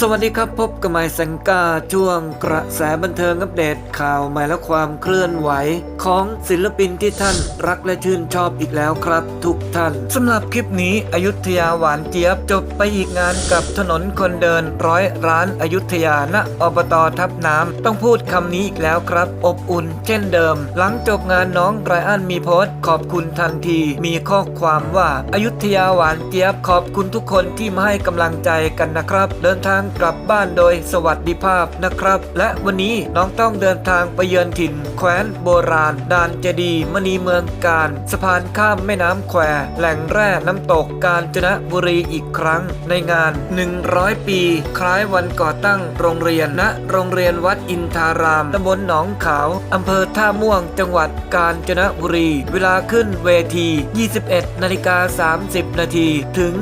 สวัสดีครับพบกับไมค์สังกาช่วงกระแสบันเทิงอัปเดตข่าวใหม่และความเคลื่อนไหว ของศิลปินที่ท่านรักและชื่นชอบอีกแล้วครับ ทุกท่านสำหรับคลิปนี้อยุธยาหวานเจี๊ยบจบไปอีกงานกับถนนคนเดินร้อยร้านอายุธยาณอบตทับน้ำต้องพูดคำนี้อีกแล้วครับ อบอุ่นเช่นเดิม หลังจบงานน้องไรอันมีโพสต์ขอบคุณทันที มีข้อความว่าอายุทยาหวานเจี๊ยบขอบคุณทุกคนที่มาให้กำลังใจกันนะครับ เดินทางกลับบ้านโดยสวัสดิภาพนะครับ และวันนี้น้องต้องเดินทางไปเยือนถิ่น แคว้นโบราณ ดานเจดี มณีเมืองการ สะพานข้ามแม่น้ำแควแหล่งแร่น้ำตกกาญจนบุรีอีกครั้ง ในงาน 100 ปี คล้ายวันก่อตั้งโรงเรียนณโรงเรียนวัดอินทารามตำบลหนองขาวอำเภอท่าม่วงจังหวัดกาญจนบุรี เวลาขึ้นเวที 21 นาฬิกา 30 นาที ถึง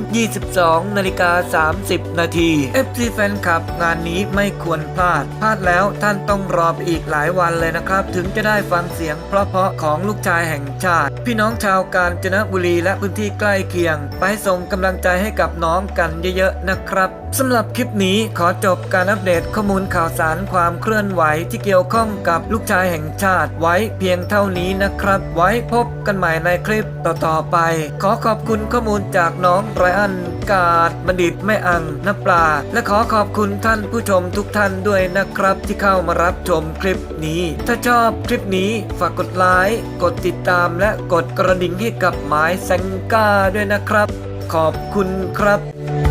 22 นาฬิกา 30 นาที FC แฟนคลับงานนี้ไม่ควรพลาด พลาดแล้วท่านต้องรอไปอีกหลายวันเลยนะครับ ถึงจะได้ฟังเสียงเพราะๆของลูกชายแห่งชาติ พี่น้องชาวกาญจนบุรีและพื้นที่ใกล้เคียง ไปส่งกำลังใจให้กับน้องกันเยอะๆนะครับ สำหรับคลิปนี้ขอจบการอัปเดตข้อมูลข่าวสารความเคลื่อนไหวที่เกี่ยวข้องกับลูกชายแห่งชาติไว้เพียงเท่านี้นะครับ ไว้พบกันใหม่ในคลิปต่อๆไป ขอขอบคุณข้อมูลจากน้องไรอันกาดบัณฑิตแม่อังนปลา และขอขอบคุณท่านผู้ชมทุกท่านด้วยนะครับ ที่เข้ามารับชมคลิปนี้ ถ้าชอบคลิปนี้ฝากกดไลค์กดติดตามและกดกระดิ่งให้กับหมายแซงก้าด้วยนะครับ ขอบคุณครับ